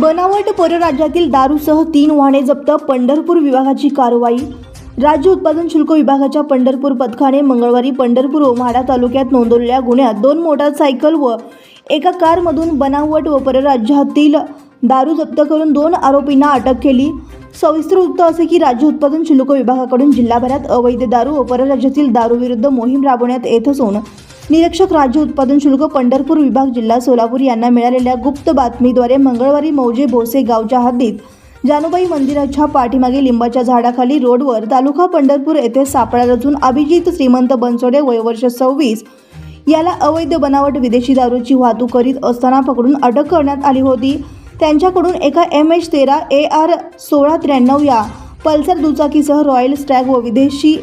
बनावट परराज्यातील दारूसह तीन वाहने जप्त पंढरपूर विभागाची कारवाई. राज्य उत्पादन शुल्क विभागाच्या पंढरपूर पथकाने मंगळवारी पंढरपूर व तालुक्यात नोंदवलेल्या गुन्ह्यात दोन मोटारसायकल व एका कारमधून बनावट व परराज्यातील दारू जप्त करून दोन आरोपींना अटक केली. सविस्तर वृत्त असे की राज्य उत्पादन शुल्क विभागाकडून जिल्हाभरात अवैध दारू व परराज्यातील दारूविरुद्ध मोहीम राबवण्यात येत असून निरीक्षक राज्य उत्पादन शुल्क पंढरपूर विभाग जिल्हा सोलापूर यांना मिळालेल्या गुप्त बातमीद्वारे मंगळवारी मौजे भोसे गावच्या हद्दीत जानूबाई मंदिराच्या पाठीमागे लिंबाच्या झाडाखाली रोडवर तालुका पंढरपूर येथे सापळा रचून अभिजित श्रीमंत बनसोडे वयवर्ष सव्वीस याला अवैध बनावट विदेशी दारूची वाहतूक करीत असताना पकडून अटक करण्यात आली होती. त्यांच्याकडून एका एम एच तेरा ए आर सोळा त्र्याण्णव या पल्सर दुचाकीसह रॉयल स्टॅग व विदेशी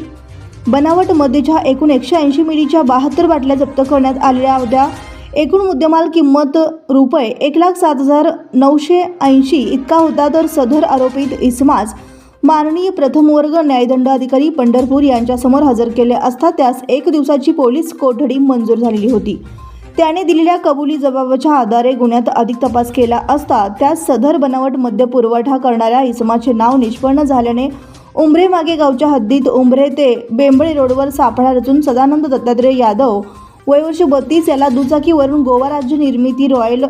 बनावट मध्येच्या एकूण एकशे ऐंशी मिलीच्या बहात्तर बाटल्या जप्त करण्यात आलेल्या होत्या. एकूण मुद्देमाल किंमत रुपये एक लाख सात हजार नऊशे ऐंशी इतका होता तर सदर आरोपित इसमास माननीय प्रथम वर्ग न्यायदंडाधिकारी पंढरपूर यांच्यासमोर हजर केले असता त्यास एक दिवसाची पोलीस कोठडी मंजूर झालेली होती. त्याने दिलेल्या कबुली जबाबाच्या आधारे गुन्ह्यात अधिक तपास केला असता त्यास सदर बनावट मद्य पुरवठा करणाऱ्या इसमाचे नाव निष्पन्न झाल्याने उंबरे मागे गावच्या हद्दीत उंबरे ते बेंबळे रोडवर सापळा रचून सदानंद दत्तात्रय यादव वयवर्ष बत्तीस याला दुचाकीवरून गोवा राज्य निर्मिती रॉयल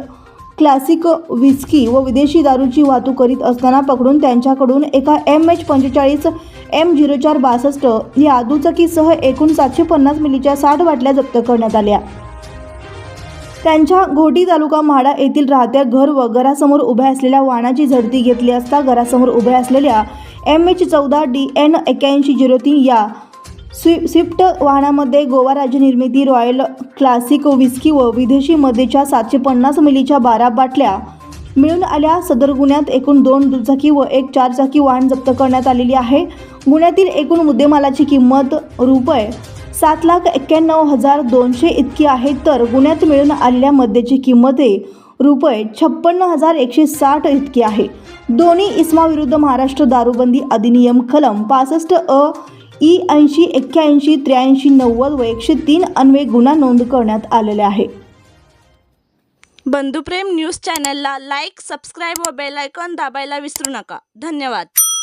क्लासिक विस्की व विदेशी दारूची वाहतूक करीत असताना पकडून त्यांच्याकडून एका एम एच पंचेचाळीस एम झिरो चार बासष्ट या दुचाकीसह एकूण सातशे पन्नास मिलीच्या साठ बाटल्या जप्त करण्यात आल्या. त्यांच्या घोटी तालुका म्हाडा येथील राहत्या घर व घरासमोर उभ्या असलेल्या वाहनाची झडती घेतली असता घरासमोर उभ्या असलेल्या एम एच चौदा डी एन एक्याऐंशी झिरो तीन या. स्वि स्विफ्ट वाहनामध्ये गोवा राज्य निर्मिती रॉयल क्लासिक विस्की व विदेशी मध्येच्या सातशे पन्नास मिलीच्या बारा बाटल्या मिळून आल्या. सदर गुन्ह्यात एकूण दोन दुचाकी व एक चारचाकी वाहन जप्त करण्यात आलेली आहे. गुन्ह्यातील एकूण मुद्देमालाची किंमत रुपये सात लाख एक्क्याण्णव हजार दोनशे इतकी आहे. तर गुन्ह्यात मिळून आलेल्या मद्याची किंमत आहे रुपये छप्पन्न हजार एकशे साठ इतकी आहे. दोन्ही इस्माविरुद्ध महाराष्ट्र दारूबंदी अधिनियम कलम पासष्ट अ ई ऐंशी एक्क्याऐंशी त्र्याऐंशी नव्वद व एकशे तीन अन्वे गुन्हा नोंद करण्यात आलेला आहे. बंधुप्रेम न्यूज चॅनलला लाईक सबस्क्राईब व बेलायकॉन दाबायला विसरू नका. धन्यवाद.